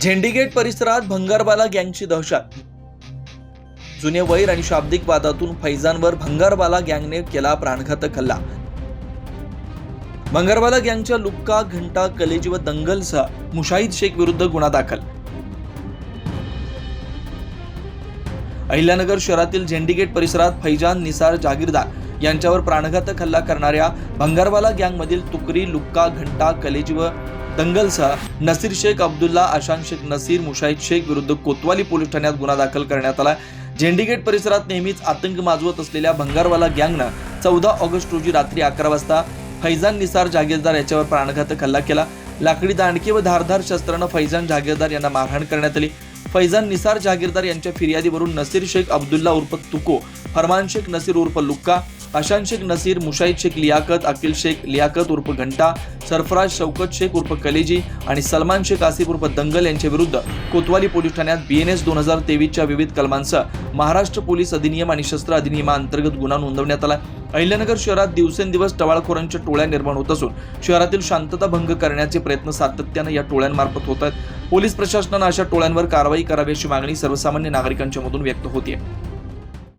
झेंडीगेट परिसरात भंगारबाला गँगची दहशत. जुने वैर आणि शाब्दिक वादातून फैजांवर भंगारबाला गँगने केला प्राणघातक हल्ला. भंगारबाला गँगच्या लुक्का घंटा कलेजी व दंगलसह मुशाहिद शेख विरुद्ध गुन्हा दाखल. अहिल्यानगर शहरातील झेंडीगेट परिसरात फैजान निसार जागीरदार यांच्यावर प्राणघातक हल्ला करणाऱ्या भंगारवाला गँगमधील तुकरी लुक्का घंटा कलेजी व दंगलसह नसीर शेख अब्दुल्ला आशान शेख नसीर मुशाहिद शेख विरुद्ध कोतवाली पोलीस ठाण्यात गुन्हा दाखल करण्यात आला झेंडीगेट परिसरात नेहमीच आतंक माजवत असलेल्या भंगारवाला गँगनं चौदा ऑगस्ट रोजी रात्री अकरा वाजता फैजान निसार जागीरदार याच्यावर प्राणघातक हल्ला केला. लाकडी दांडकी व धारधार शस्त्रानं फैजान जागीरदार यांना मारहाण करण्यात आली. फैजान निसार जागीरदार यांच्या फिर्यादीवरून नसीर शेख अब्दुल्ला उर्फ तुको फरमान शेख नसीर उर्फ लुक्का अशान शेख नसीर मुशाहिद शेख लियाकत अकिल शेख लियाकत उर्फ घंटा सरफराज शौकत शेख उर्फ कलेजी आणि सलमान शेख आसिफ उर्फ दंगल यांच्याविरुद्ध कोतवाली पोलीस ठाण्यात बी एन एस दोन हजार तेवीसच्या विविध कलमांसह महाराष्ट्र पोलीस अधिनियम आणि शस्त्र अधिनियमाअंतर्गत गुन्हा नोंदवण्यात आला. अहिल्यानगर शहरात दिवसेंदिवस टवाळखोरांच्या टोळ्या निर्माण होत असून शहरातील शांतता भंग करण्याचे प्रयत्न सातत्यानं या टोळ्यांमार्फत होत आहेत. पोलीस प्रशासनानं अशा टोळ्यांवर कारवाई करावी अशी मागणी सर्वसामान्य नागरिकांच्या मधून व्यक्त होती